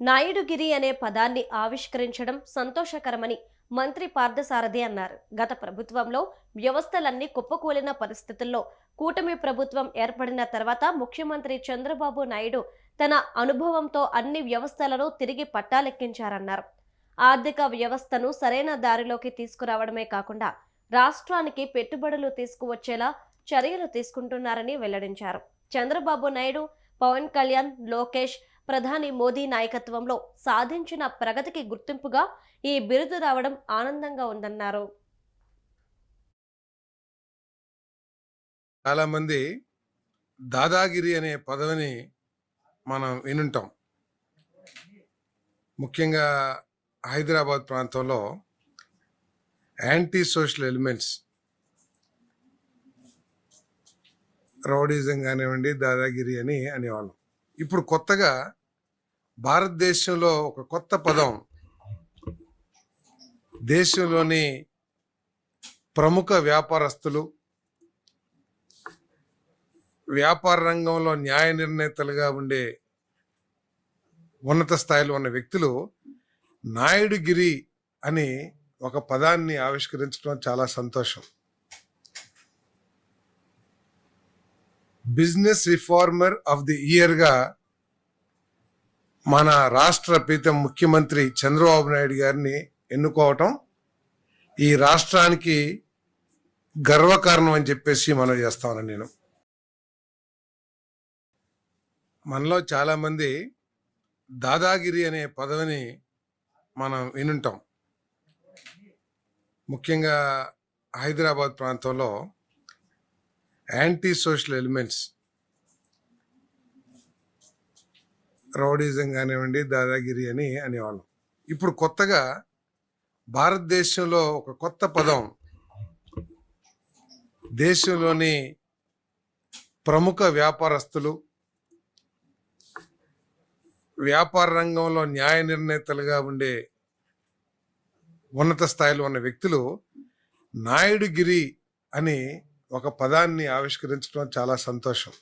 నాయుడుగిరి అనే పదాన్ని ఆవిష్కరించడం సంతోషకరమని మంత్రి పార్థసారథి అన్నారు. గత ప్రభుత్వంలో వ్యవస్థలన్నీ కుప్పకూలిన పరిస్థితుల్లో కూటమి ప్రభుత్వం ఏర్పడిన తర్వాత ముఖ్యమంత్రి చంద్రబాబు నాయుడు తన అనుభవంతో అన్ని వ్యవస్థలను తిరిగి పట్టాలెక్కించారన్నారు. ఆర్థిక వ్యవస్థను సరైన దారిలోకి తీసుకురావడమే కాకుండా రాష్ట్రానికి పెట్టుబడులు తీసుకువచ్చేలా చర్యలు తీసుకుంటున్నారని వెల్లడించారు. చంద్రబాబు నాయుడు పవన్ కళ్యాణ్ లోకేష్ ప్రధాని మోదీ నాయకత్వంలో సాధించిన ప్రగతికి గుర్తింపుగా ఈ బిరుదు రావడం ఆనందంగా ఉందన్నారు. చాలామంది దాదాగిరి అనే పదవిని మనం వినుంటాం. ముఖ్యంగా హైదరాబాద్ ప్రాంతంలో యాంటీ సోషల్ ఎలిమెంట్స్ రౌడీజం కానివ్వండి దాదాగిరి అని అనేవాళ్ళం. ఇప్పుడు కొత్తగా భారతదేశంలో ఒక కొత్త పదం. దేశంలోని ప్రముఖ వ్యాపారస్తులు వ్యాపార రంగంలో న్యాయ నిర్ణేతలుగా ఉండే ఉన్నత స్థాయిలో ఉన్న వ్యక్తులు నాయుడుగిరి అని ఒక పదాన్ని ఆవిష్కరించడం చాలా సంతోషం. బిజినెస్ రిఫార్మర్ ఆఫ్ ది ఇయర్గా మన రాష్ట్ర ప్రీతం ముఖ్యమంత్రి చంద్రబాబు నాయుడు గారిని ఎన్నుకోవటం ఈ రాష్ట్రానికి గర్వకారణం అని చెప్పేసి మనం చేస్తాను నేను. మనలో చాలామంది దాదాగిరి అనే పదవిని మనం వినుంటాం. ముఖ్యంగా హైదరాబాద్ ప్రాంతంలో యాంటీ సోషల్ ఎలిమెంట్స్ రౌడీజం కానివ్వండి దాదాగిరి అని అనేవాళ్ళం. ఇప్పుడు కొత్తగా భారతదేశంలో ఒక కొత్త పదం దేశంలోని ప్రముఖ వ్యాపారస్తులు వ్యాపార రంగంలో న్యాయ నిర్ణేతలుగా ఉండే ఉన్నత స్థాయిలో ఉన్న వ్యక్తులు నాయుడుగిరి అని ఒక పదాన్ని ఆవిష్కరించడం చాలా సంతోషం.